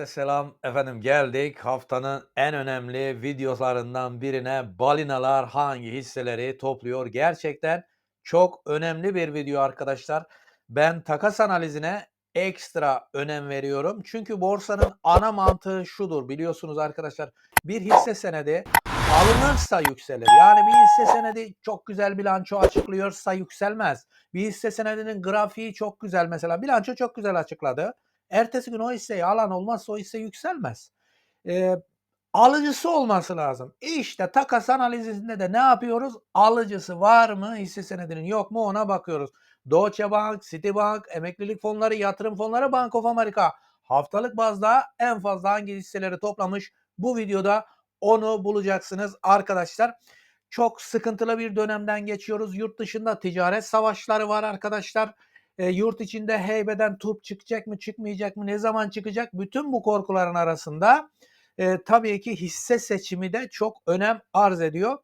Herkese selam. Efendim geldik haftanın en önemli videolarından birine balinalar hangi hisseleri topluyor? Gerçekten çok önemli bir video arkadaşlar. Ben takas analizine ekstra önem veriyorum. Çünkü borsanın ana mantığı şudur biliyorsunuz arkadaşlar. Bir hisse senedi alınırsa yükselir. Yani bir hisse senedi çok güzel bilanço açıklıyorsa yükselmez. Bir hisse senedinin grafiği çok güzel mesela bilanço çok güzel açıkladı. Ertesi gün o hisseyi alan olmazsa o hisse yükselmez. Ee, alıcısı olması lazım. İşte takas analizinde de ne yapıyoruz? Alıcısı var mı hisse senedinin yok mu ona bakıyoruz. Deutsche Bank, Citibank, emeklilik fonları, yatırım fonları, Bank of America haftalık bazda en fazla hangi hisseleri toplamış bu videoda onu bulacaksınız arkadaşlar. Çok sıkıntılı bir dönemden geçiyoruz. Yurt dışında ticaret savaşları var arkadaşlar. E, yurt içinde heybeden turp çıkacak mı çıkmayacak mı ne zaman çıkacak bütün bu korkuların arasında e, tabii ki hisse seçimi de çok önem arz ediyor.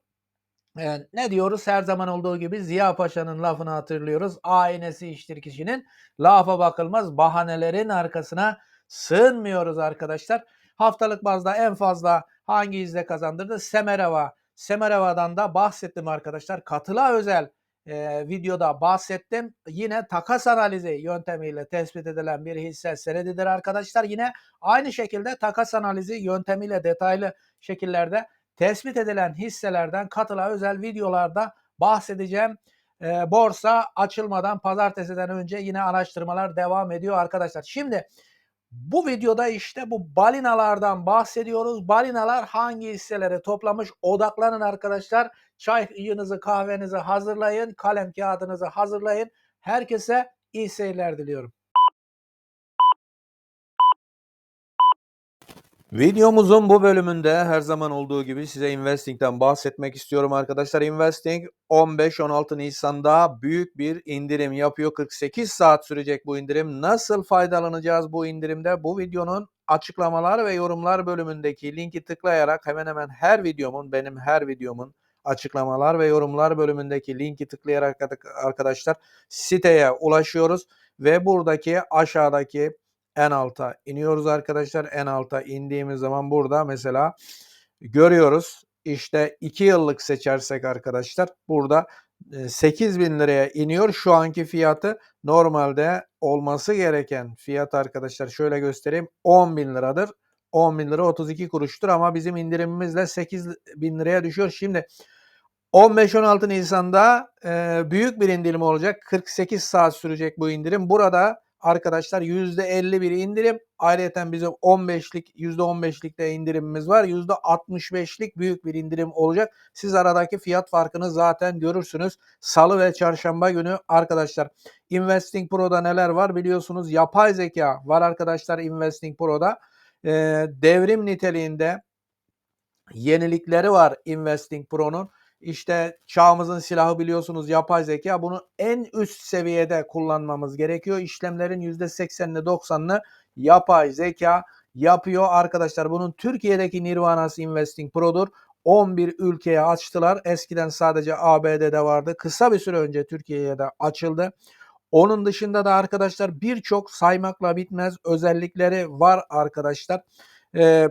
E, ne diyoruz her zaman olduğu gibi Ziya Paşa'nın lafını hatırlıyoruz. Aynesi iştir kişinin lafa bakılmaz bahanelerin arkasına sığınmıyoruz arkadaşlar. Haftalık bazda en fazla hangi hisse kazandırdı? Semereva. Semereva'dan da bahsettim arkadaşlar. Katıla özel e, videoda bahsettim. Yine takas analizi yöntemiyle tespit edilen bir hisse senedidir arkadaşlar. Yine aynı şekilde takas analizi yöntemiyle detaylı şekillerde tespit edilen hisselerden katıla özel videolarda bahsedeceğim. E, borsa açılmadan pazartesiden önce yine araştırmalar devam ediyor arkadaşlar. Şimdi bu videoda işte bu balinalardan bahsediyoruz. Balinalar hangi hisseleri toplamış? Odaklanın arkadaşlar. Çayınızı, kahvenizi hazırlayın. Kalem kağıdınızı hazırlayın. Herkese iyi seyirler diliyorum. Videomuzun bu bölümünde her zaman olduğu gibi size Investing'den bahsetmek istiyorum arkadaşlar. Investing 15-16 Nisan'da büyük bir indirim yapıyor. 48 saat sürecek bu indirim. Nasıl faydalanacağız bu indirimde? Bu videonun açıklamalar ve yorumlar bölümündeki linki tıklayarak hemen hemen her videomun, benim her videomun açıklamalar ve yorumlar bölümündeki linki tıklayarak arkadaşlar siteye ulaşıyoruz ve buradaki aşağıdaki en alta iniyoruz arkadaşlar. En alta indiğimiz zaman burada mesela görüyoruz. İşte 2 yıllık seçersek arkadaşlar burada 8 bin liraya iniyor. Şu anki fiyatı normalde olması gereken fiyat arkadaşlar şöyle göstereyim 10 bin liradır. 10 bin lira 32 kuruştur ama bizim indirimimizle 8 bin liraya düşüyor. Şimdi 15-16 Nisan'da e, büyük bir indirim olacak. 48 saat sürecek bu indirim. Burada arkadaşlar %50 bir indirim. Ayrıca bizim 15'lik %15'lik de indirimimiz var. %65'lik büyük bir indirim olacak. Siz aradaki fiyat farkını zaten görürsünüz. Salı ve çarşamba günü arkadaşlar Investing Pro'da neler var biliyorsunuz. Yapay zeka var arkadaşlar Investing Pro'da. Ee, devrim niteliğinde yenilikleri var Investing Pro'nun. İşte çağımızın silahı biliyorsunuz yapay zeka. Bunu en üst seviyede kullanmamız gerekiyor. İşlemlerin %80'ini 90'ını yapay zeka yapıyor arkadaşlar. Bunun Türkiye'deki Nirvana'sı Investing Pro'dur. 11 ülkeye açtılar. Eskiden sadece ABD'de vardı. Kısa bir süre önce Türkiye'ye de açıldı. Onun dışında da arkadaşlar birçok saymakla bitmez özellikleri var arkadaşlar. Ee,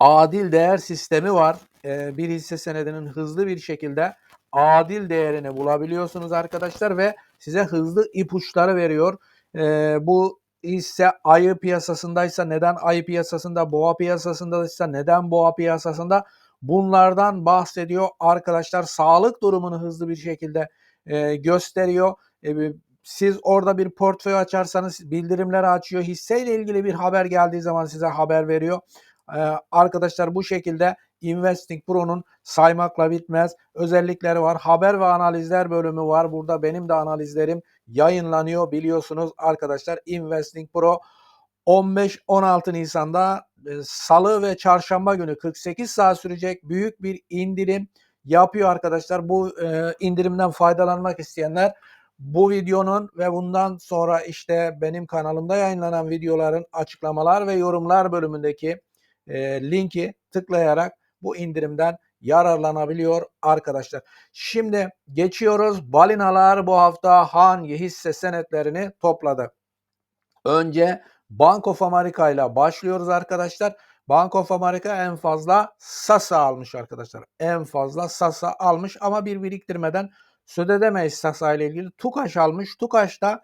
adil değer sistemi var e, bir hisse senedinin hızlı bir şekilde adil değerini bulabiliyorsunuz arkadaşlar ve size hızlı ipuçları veriyor. E, bu hisse ayı piyasasındaysa neden ayı piyasasında, boğa piyasasındaysa neden boğa piyasasında bunlardan bahsediyor arkadaşlar. Sağlık durumunu hızlı bir şekilde e, gösteriyor. E, siz orada bir portföy açarsanız bildirimleri açıyor. Hisseyle ilgili bir haber geldiği zaman size haber veriyor. Ee, arkadaşlar bu şekilde Investing Pro'nun saymakla bitmez özellikleri var. Haber ve analizler bölümü var. Burada benim de analizlerim yayınlanıyor biliyorsunuz arkadaşlar. Investing Pro 15-16 Nisan'da e, salı ve çarşamba günü 48 saat sürecek büyük bir indirim yapıyor arkadaşlar. Bu e, indirimden faydalanmak isteyenler bu videonun ve bundan sonra işte benim kanalımda yayınlanan videoların açıklamalar ve yorumlar bölümündeki e, linki tıklayarak bu indirimden yararlanabiliyor arkadaşlar. Şimdi geçiyoruz. Balinalar bu hafta hangi hisse senetlerini topladı? Önce Bank of America ile başlıyoruz arkadaşlar. Bank of America en fazla Sasa almış arkadaşlar. En fazla Sasa almış ama bir biriktirmeden söz edemeyiz Sasa ile ilgili. Tukaş almış. Tukaş da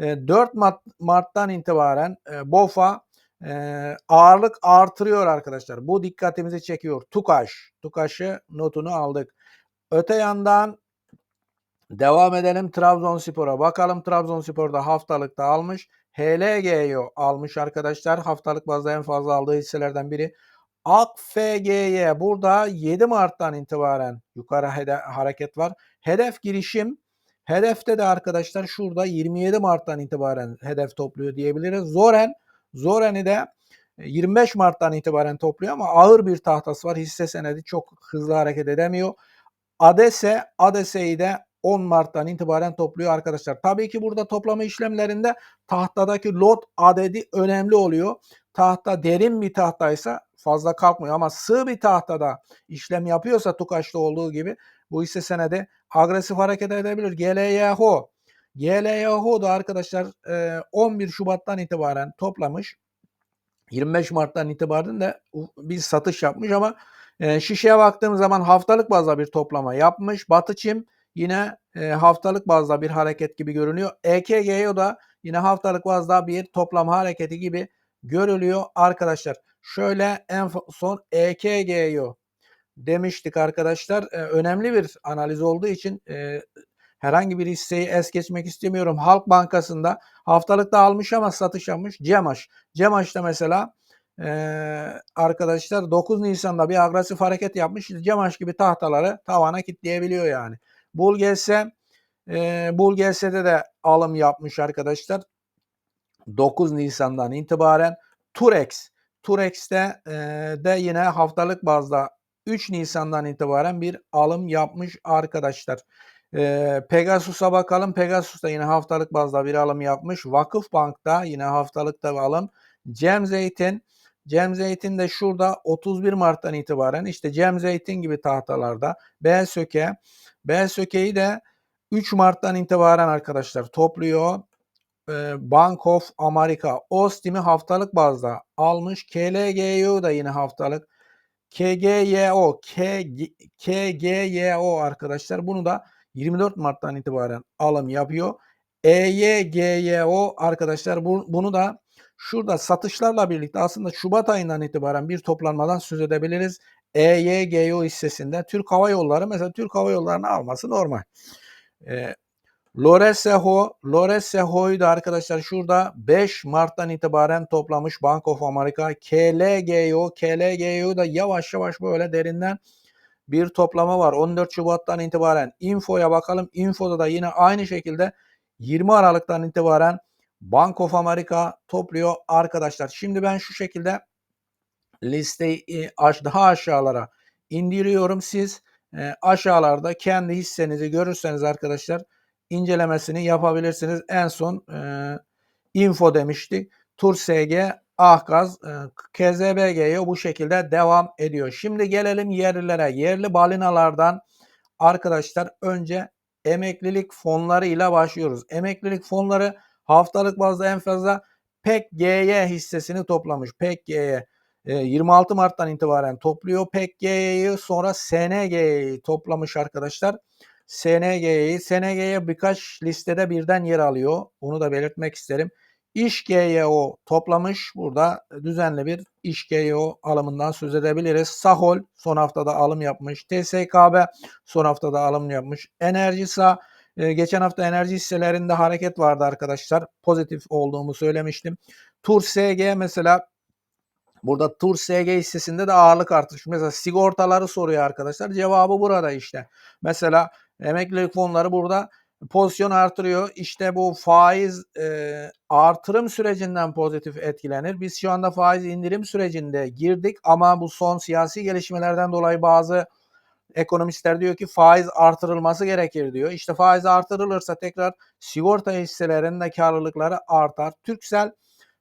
e, 4 Mart, Mart'tan itibaren BOFA e, ağırlık artırıyor arkadaşlar. Bu dikkatimizi çekiyor. Tukaş. Tukaş'ı notunu aldık. Öte yandan devam edelim Trabzonspor'a. Bakalım Trabzonspor'da haftalıkta almış. HLG'yi almış arkadaşlar. Haftalık bazda en fazla aldığı hisselerden biri. AKFG'ye burada 7 Mart'tan itibaren yukarı hareket var. Hedef girişim hedefte de arkadaşlar şurada 27 Mart'tan itibaren hedef topluyor diyebiliriz. Zoren Zoren'i de 25 Mart'tan itibaren topluyor ama ağır bir tahtası var. Hisse senedi çok hızlı hareket edemiyor. ADESE, ADESE'yi de 10 Mart'tan itibaren topluyor arkadaşlar. Tabii ki burada toplama işlemlerinde tahtadaki lot adedi önemli oluyor. Tahta derin bir tahtaysa fazla kalkmıyor ama sığ bir tahtada işlem yapıyorsa Tukaş'ta olduğu gibi bu hisse senedi agresif hareket edebilir. GLYHO GLYHO da arkadaşlar e, 11 Şubat'tan itibaren toplamış. 25 Mart'tan itibaren de bir satış yapmış ama e, şişeye baktığımız zaman haftalık bazda bir toplama yapmış. Batı Çim yine e, haftalık bazda bir hareket gibi görünüyor. EKG'yo da yine haftalık bazda bir toplama hareketi gibi görülüyor arkadaşlar. Şöyle en son EKG'yo demiştik arkadaşlar. E, önemli bir analiz olduğu için e, herhangi bir hisseyi es geçmek istemiyorum. Halk Bankası'nda haftalıkta almış ama satış yapmış. Cemaş. Cemaş'ta mesela e, arkadaşlar 9 Nisan'da bir agresif hareket yapmış. Cemaş gibi tahtaları tavana kitleyebiliyor yani. Bulgelse e, Bulgelse'de de alım yapmış arkadaşlar. 9 Nisan'dan itibaren Turex. Turex'te e, de yine haftalık bazda 3 Nisan'dan itibaren bir alım yapmış arkadaşlar. E, Pegasus'a bakalım. Pegasus da yine haftalık bazda bir alım yapmış. Vakıf Bank'ta yine haftalıkta bir alım. Cem Zeytin Cem Zeytin de şurada 31 Mart'tan itibaren işte Cem Zeytin gibi tahtalarda B söke B sökeyi de 3 Mart'tan itibaren arkadaşlar topluyor. Bank of America Ostim'i haftalık bazda almış. KLGU da yine haftalık. KGYO KGYO arkadaşlar bunu da 24 Mart'tan itibaren alım yapıyor. EYGYO arkadaşlar bu, bunu da şurada satışlarla birlikte aslında Şubat ayından itibaren bir toplanmadan söz edebiliriz. EYGYO hissesinde Türk Hava Yolları mesela Türk Hava Yolları'nı alması normal. E, Loreseho, Loreseho'yu da arkadaşlar şurada 5 Mart'tan itibaren toplamış Bank of America. KLGO, KLGO da yavaş yavaş böyle derinden bir toplama var. 14 Şubat'tan itibaren Info'ya bakalım. Info'da da yine aynı şekilde 20 Aralık'tan itibaren Bank of America topluyor arkadaşlar. Şimdi ben şu şekilde listeyi daha aşağılara indiriyorum. Siz aşağılarda kendi hissenizi görürseniz arkadaşlar incelemesini yapabilirsiniz. En son e, info demiştik. TurSG, Ahgaz, e, KZBG'ye bu şekilde devam ediyor. Şimdi gelelim yerlilere. Yerli balinalardan arkadaşlar önce emeklilik fonları ile başlıyoruz. Emeklilik fonları haftalık bazda en fazla PEK-GY hissesini toplamış. PEK-GY 26 Mart'tan itibaren topluyor. PEK-GY'yi sonra SNG'yi toplamış arkadaşlar. SNG'yi. SNG'ye birkaç listede birden yer alıyor. Onu da belirtmek isterim. İş GYO toplamış. Burada düzenli bir iş GYO alımından söz edebiliriz. Sahol son haftada alım yapmış. TSKB son haftada alım yapmış. Enerjisa e, geçen hafta enerji hisselerinde hareket vardı arkadaşlar. Pozitif olduğumu söylemiştim. Tur SG mesela Burada Tur SG hissesinde de ağırlık artış. Mesela sigortaları soruyor arkadaşlar. Cevabı burada işte. Mesela emeklilik fonları burada pozisyon artırıyor. İşte bu faiz e, artırım sürecinden pozitif etkilenir. Biz şu anda faiz indirim sürecinde girdik ama bu son siyasi gelişmelerden dolayı bazı ekonomistler diyor ki faiz artırılması gerekir diyor. İşte faiz artırılırsa tekrar sigorta hisselerinin karlılıkları artar. Türksel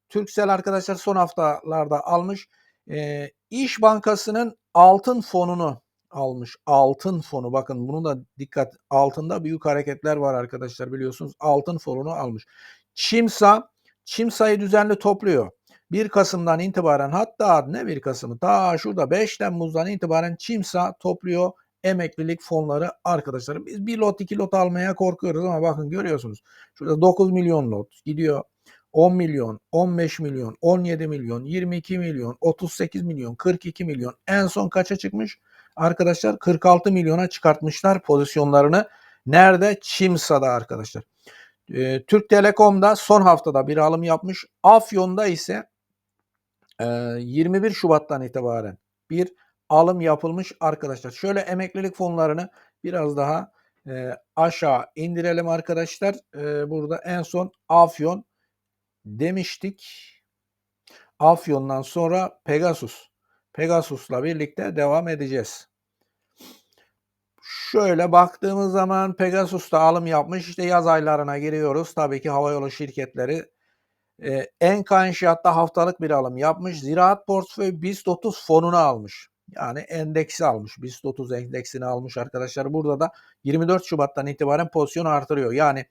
Türksel arkadaşlar son haftalarda almış. E, İş Bankası'nın altın fonunu almış. Altın fonu bakın bunu da dikkat altında büyük hareketler var arkadaşlar biliyorsunuz. Altın fonunu almış. Çimsa Çim sayı düzenli topluyor. 1 Kasım'dan itibaren hatta ne 1 Kasım'ı ta şurada 5 Temmuz'dan itibaren çimsa topluyor emeklilik fonları arkadaşlarım. Biz bir lot iki lot almaya korkuyoruz ama bakın görüyorsunuz. Şurada 9 milyon lot gidiyor. 10 milyon, 15 milyon, 17 milyon, 22 milyon, 38 milyon, 42 milyon. En son kaça çıkmış? Arkadaşlar 46 milyona çıkartmışlar pozisyonlarını. Nerede? Çimsa'da arkadaşlar. Ee, Türk Telekom'da son haftada bir alım yapmış. Afyon'da ise e, 21 Şubat'tan itibaren bir alım yapılmış arkadaşlar. Şöyle emeklilik fonlarını biraz daha e, aşağı indirelim arkadaşlar. E, burada en son Afyon demiştik. Afyon'dan sonra Pegasus. Pegasus'la birlikte devam edeceğiz. Şöyle baktığımız zaman Pegasus'ta alım yapmış. İşte yaz aylarına giriyoruz. Tabii ki havayolu şirketleri e, Enka İnşaat'ta haftalık bir alım yapmış. Ziraat Portföy BIST 30 fonunu almış. Yani endeksi almış. BIST 30 endeksini almış arkadaşlar. Burada da 24 Şubat'tan itibaren pozisyon artırıyor. Yani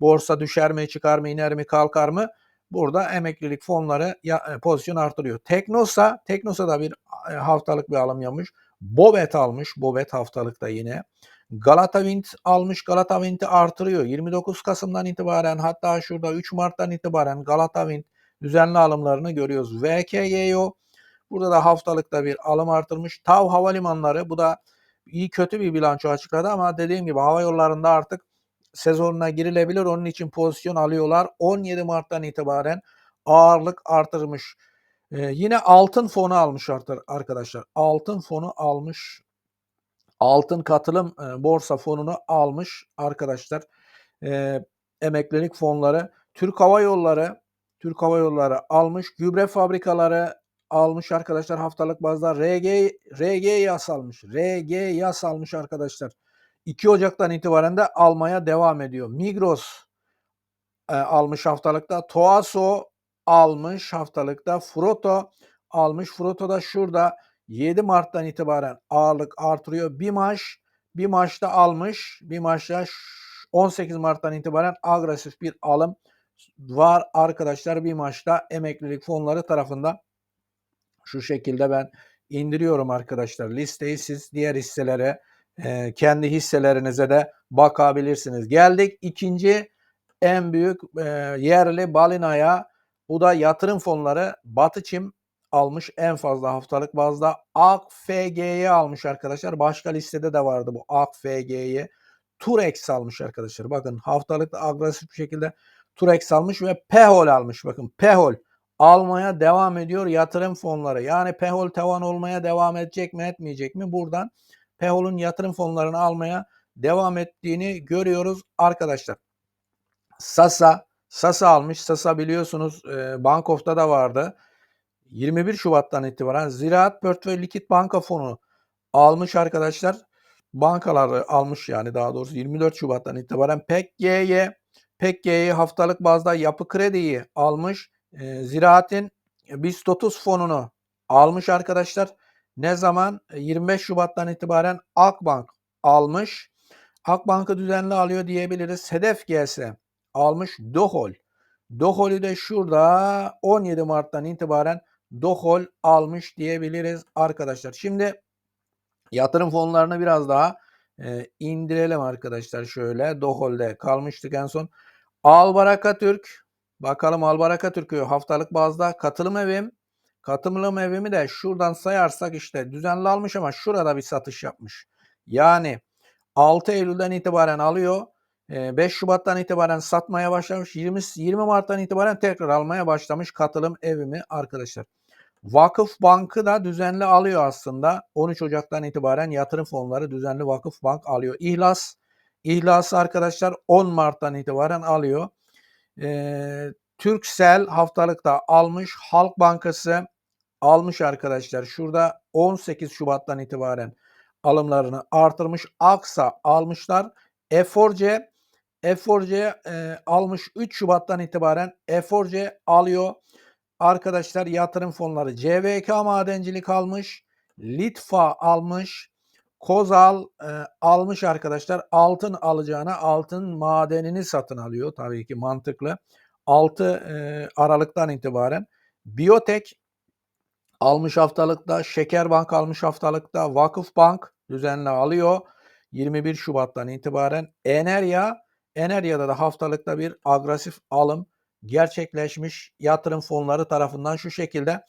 borsa düşer mi, çıkar mı, iner mi, kalkar mı? Burada emeklilik fonları ya, e, pozisyon artırıyor. Teknosa, Teknosa da bir e, haftalık bir alım yapmış. Bobet almış. Bobet haftalıkta yine. Galata Wind almış. Galata Wind'i artırıyor. 29 Kasım'dan itibaren hatta şurada 3 Mart'tan itibaren Galata Wind düzenli alımlarını görüyoruz. VKYO burada da haftalıkta bir alım artırmış. TAV Havalimanları bu da iyi kötü bir bilanço açıkladı ama dediğim gibi hava yollarında artık sezonuna girilebilir. Onun için pozisyon alıyorlar. 17 Mart'tan itibaren ağırlık artırmış. Ee, yine altın fonu almış arkadaşlar. Altın fonu almış. Altın katılım e, borsa fonunu almış arkadaşlar. E, emeklilik fonları. Türk Hava Yolları Türk Hava Yolları almış. Gübre fabrikaları almış arkadaşlar haftalık bazda. RG RG yas almış. RG yas almış arkadaşlar. 2 Ocak'tan itibaren de almaya devam ediyor. Migros e, almış haftalıkta. Toaso almış haftalıkta. Froto almış. Froto da şurada 7 Mart'tan itibaren ağırlık artırıyor. Bir maç bir maçta almış. Bir maçta 18 Mart'tan itibaren agresif bir alım var arkadaşlar. Bir maçta emeklilik fonları tarafından şu şekilde ben indiriyorum arkadaşlar. Listeyi siz diğer hisselere kendi hisselerinize de bakabilirsiniz. Geldik ikinci en büyük e, yerli balinaya. Bu da yatırım fonları Batı Çim almış en fazla haftalık bazda. AKFG'yi almış arkadaşlar. Başka listede de vardı bu AKFG'yi. Turex almış arkadaşlar. Bakın haftalıkta agresif bir şekilde Turex almış ve Pehol almış. Bakın Pehol almaya devam ediyor yatırım fonları. Yani Pehol tavan olmaya devam edecek mi etmeyecek mi? Buradan Pehol'un yatırım fonlarını almaya devam ettiğini görüyoruz arkadaşlar. Sasa, Sasa almış. Sasa biliyorsunuz e, Bankof'ta da vardı. 21 Şubat'tan itibaren Ziraat Portföy Likit Banka Fonu almış arkadaşlar. Bankaları almış yani daha doğrusu 24 Şubat'tan itibaren PEKG'ye PEKG'yi haftalık bazda yapı krediyi almış. E, Ziraat'in BIST 30 fonunu almış arkadaşlar. Ne zaman? 25 Şubat'tan itibaren Akbank almış. Akbank'ı düzenli alıyor diyebiliriz. Hedef GS almış. Dohol. Dohol'ü de şurada 17 Mart'tan itibaren Dohol almış diyebiliriz arkadaşlar. Şimdi yatırım fonlarını biraz daha e, indirelim arkadaşlar şöyle. Dohol'de kalmıştık en son. Albaraka Türk. Bakalım Albaraka Türk'ü haftalık bazda katılım evim. Katılım evimi de şuradan sayarsak işte düzenli almış ama şurada bir satış yapmış. Yani 6 Eylül'den itibaren alıyor. 5 Şubat'tan itibaren satmaya başlamış. 20, 20 Mart'tan itibaren tekrar almaya başlamış katılım evimi arkadaşlar. Vakıf Bank'ı da düzenli alıyor aslında. 13 Ocak'tan itibaren yatırım fonları düzenli Vakıf Bank alıyor. İhlas, İhlas arkadaşlar 10 Mart'tan itibaren alıyor. Ee, Türksel haftalıkta almış. Halk Bankası almış arkadaşlar. Şurada 18 Şubat'tan itibaren alımlarını artırmış. Aksa almışlar. Eforce Eforce e, almış 3 Şubat'tan itibaren Eforce alıyor. Arkadaşlar yatırım fonları CVK madencilik almış. Litfa almış. Kozal e, almış arkadaşlar. Altın alacağına altın madenini satın alıyor. Tabii ki mantıklı. 6 eee, Aralık'tan itibaren. Biyotek almış haftalıkta, Şekerbank almış haftalıkta, Vakıfbank düzenli alıyor 21 Şubat'tan itibaren. Enerya, Enerya'da da haftalıkta bir agresif alım gerçekleşmiş yatırım fonları tarafından şu şekilde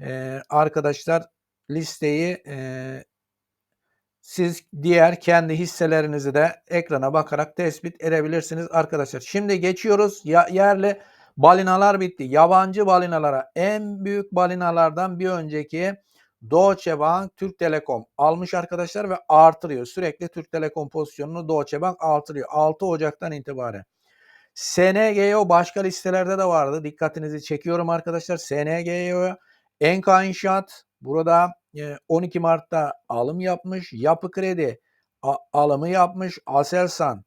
eee, arkadaşlar listeyi eee, siz diğer kendi hisselerinizi de ekrana bakarak tespit edebilirsiniz arkadaşlar. Şimdi geçiyoruz ya, yerli balinalar bitti. Yabancı balinalara en büyük balinalardan bir önceki Deutsche Bank Türk Telekom almış arkadaşlar ve artırıyor. Sürekli Türk Telekom pozisyonunu Deutsche Bank artırıyor. 6 Ocak'tan itibaren. SNGO başka listelerde de vardı. Dikkatinizi çekiyorum arkadaşlar. SNGO'ya Enka İnşaat burada 12 Mart'ta alım yapmış. Yapı Kredi alımı yapmış. Aselsan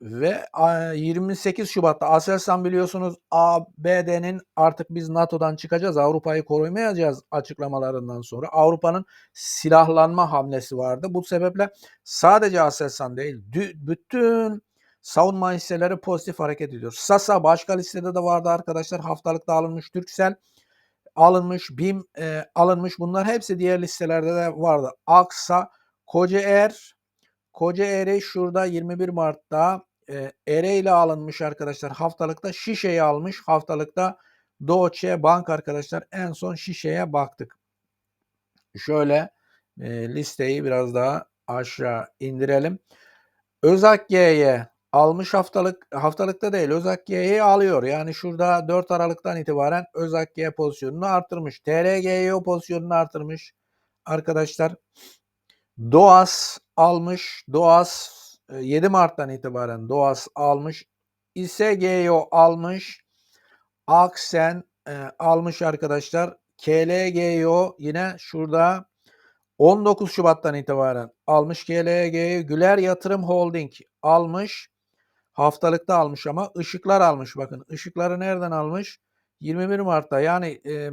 ve a, 28 Şubat'ta Aselsan biliyorsunuz ABD'nin artık biz NATO'dan çıkacağız, Avrupa'yı korumayacağız açıklamalarından sonra Avrupa'nın silahlanma hamlesi vardı. Bu sebeple sadece Aselsan değil, bütün savunma hisseleri pozitif hareket ediyor. Sasa başka listede de vardı arkadaşlar. Haftalıkta alınmış Türksel alınmış, BİM e, alınmış. Bunlar hepsi diğer listelerde de vardı. Aksa, Kocaer, Kocaer'i şurada 21 Mart'ta e, Ere ile alınmış arkadaşlar. Haftalıkta Şişe'yi almış. Haftalıkta Deutsche Bank arkadaşlar. En son Şişe'ye baktık. Şöyle e, listeyi biraz daha aşağı indirelim. Özak almış haftalık haftalıkta değil Özak G'yi alıyor. Yani şurada 4 Aralık'tan itibaren Özak G pozisyonunu arttırmış. TRG'yi pozisyonunu arttırmış. Arkadaşlar Doğas almış. Doğas e, 7 Mart'tan itibaren Doğas almış. İSGO almış. Aksen e, almış arkadaşlar. KLGO yine şurada 19 Şubat'tan itibaren almış KLG'yi. Güler Yatırım Holding almış. Haftalıkta almış ama ışıklar almış. Bakın ışıkları nereden almış? 21 Mart'ta yani e,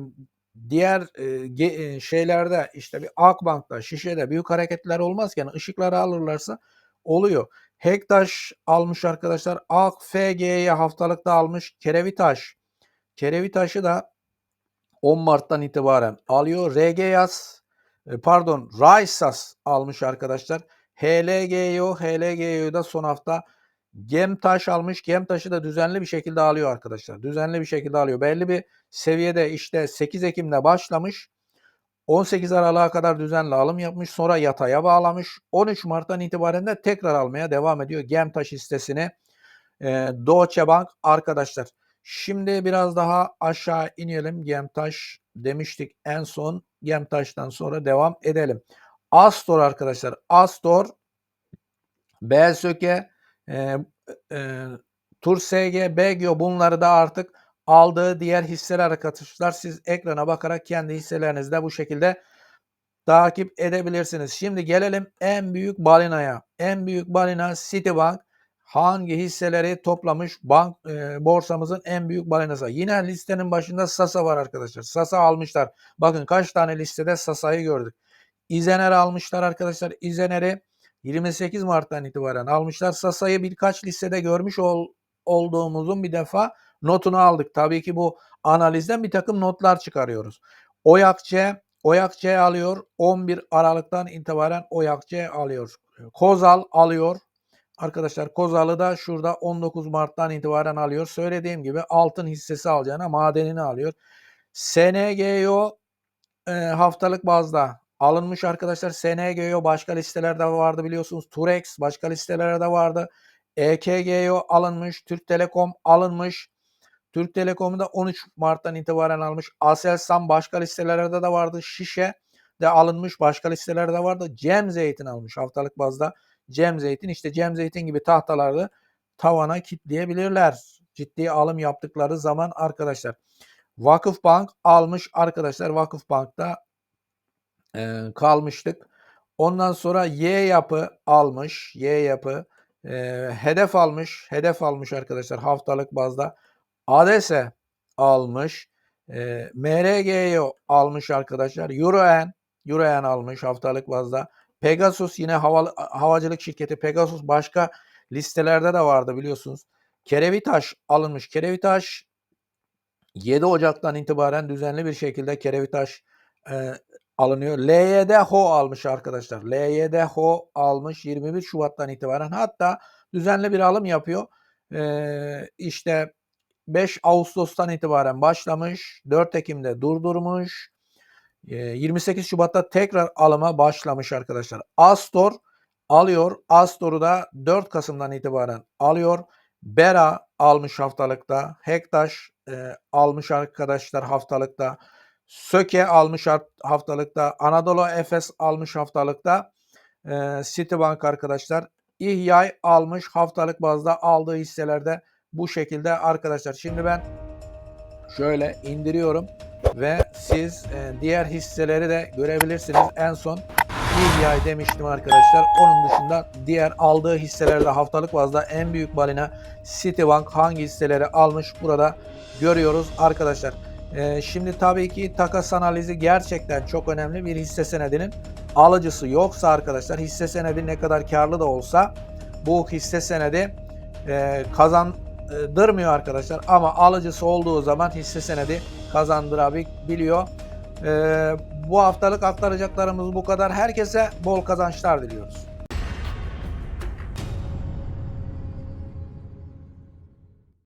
diğer e, şeylerde işte bir Akbank'ta, Şişe'de büyük hareketler olmazken ışıkları alırlarsa oluyor. Hektaş almış arkadaşlar. Ak FG'ye haftalıkta almış. Kerevitaş. Kerevitaş'ı da 10 Mart'tan itibaren alıyor. RGYAS e, pardon Raysas almış arkadaşlar. HLGO, HLGO'yu da son hafta Gemtaş almış. Gemtaş'ı da düzenli bir şekilde alıyor arkadaşlar. Düzenli bir şekilde alıyor. Belli bir seviyede işte 8 Ekim'de başlamış. 18 Aralık'a kadar düzenli alım yapmış. Sonra yataya bağlamış. 13 Mart'tan itibaren de tekrar almaya devam ediyor. Gemtaş hissesini e, Deutsche Bank arkadaşlar. Şimdi biraz daha aşağı inelim. Gemtaş demiştik en son. Gemtaş'tan sonra devam edelim. Astor arkadaşlar. Astor, BSÖK'e, e, e, TURSG, BGO bunları da artık aldığı diğer hisseler arkadaşlar. Siz ekrana bakarak kendi hisselerinizi de bu şekilde takip edebilirsiniz. Şimdi gelelim en büyük balinaya. En büyük balina Citibank. Hangi hisseleri toplamış bank e, borsamızın en büyük balinası. Yine listenin başında Sasa var arkadaşlar. Sasa almışlar. Bakın kaç tane listede Sasa'yı gördük. İzener almışlar arkadaşlar. İzener'i 28 Mart'tan itibaren almışlar. Sasa'yı birkaç listede görmüş ol, olduğumuzun bir defa notunu aldık. Tabii ki bu analizden bir takım notlar çıkarıyoruz. Oyakçe Oyakçe alıyor. 11 Aralık'tan itibaren Oyakçe alıyor. Kozal alıyor. Arkadaşlar Kozal'ı da şurada 19 Mart'tan itibaren alıyor. Söylediğim gibi altın hissesi alacağına madenini alıyor. SNGO e, haftalık bazda alınmış arkadaşlar. SNGO başka listelerde vardı biliyorsunuz. Turex başka listelerde vardı. EKGO alınmış. Türk Telekom alınmış. Türk Telekom'u da 13 Mart'tan itibaren almış. Aselsan başka listelerde de vardı. Şişe de alınmış. Başka listelerde vardı. Cem Zeytin almış haftalık bazda. Cem Zeytin işte Cem Zeytin gibi tahtaları tavana kitleyebilirler. Ciddi alım yaptıkları zaman arkadaşlar. Vakıfbank almış arkadaşlar. Vakıfbank'ta e, kalmıştık. Ondan sonra Y yapı almış. Y yapı e, hedef almış. Hedef almış arkadaşlar haftalık bazda. ADES'e almış. E, MRG'yi almış arkadaşlar. Euroen, Euroen almış haftalık bazda. Pegasus yine havalı, havacılık şirketi Pegasus başka listelerde de vardı biliyorsunuz. Kerevitaş alınmış. Kerevitaş 7 Ocak'tan itibaren düzenli bir şekilde Kerevitaş e, alınıyor. LYD HO almış arkadaşlar. LYD HO almış 21 Şubat'tan itibaren. Hatta düzenli bir alım yapıyor. E, işte 5 Ağustos'tan itibaren başlamış. 4 Ekim'de durdurmuş. E, 28 Şubat'ta tekrar alıma başlamış arkadaşlar. Astor alıyor. Astor'u da 4 Kasım'dan itibaren alıyor. Bera almış haftalıkta. Hektaş e, almış arkadaşlar haftalıkta. Söke almış haf- haftalıkta. Anadolu Efes almış haftalıkta. E, Citibank arkadaşlar. İhyay almış haftalık bazda aldığı hisselerde bu şekilde arkadaşlar. Şimdi ben şöyle indiriyorum ve siz e, diğer hisseleri de görebilirsiniz. En son İHY demiştim arkadaşlar. Onun dışında diğer aldığı hisselerde haftalık bazda en büyük balina Citibank hangi hisseleri almış burada görüyoruz arkadaşlar. E, şimdi tabii ki takas analizi gerçekten çok önemli. Bir hisse senedinin alıcısı yoksa arkadaşlar hisse senedi ne kadar karlı da olsa bu hisse senedi e, kazandırmıyor arkadaşlar. Ama alıcısı olduğu zaman hisse senedi kazandırabiliyor. E, bu haftalık aktaracaklarımız bu kadar. Herkese bol kazançlar diliyoruz.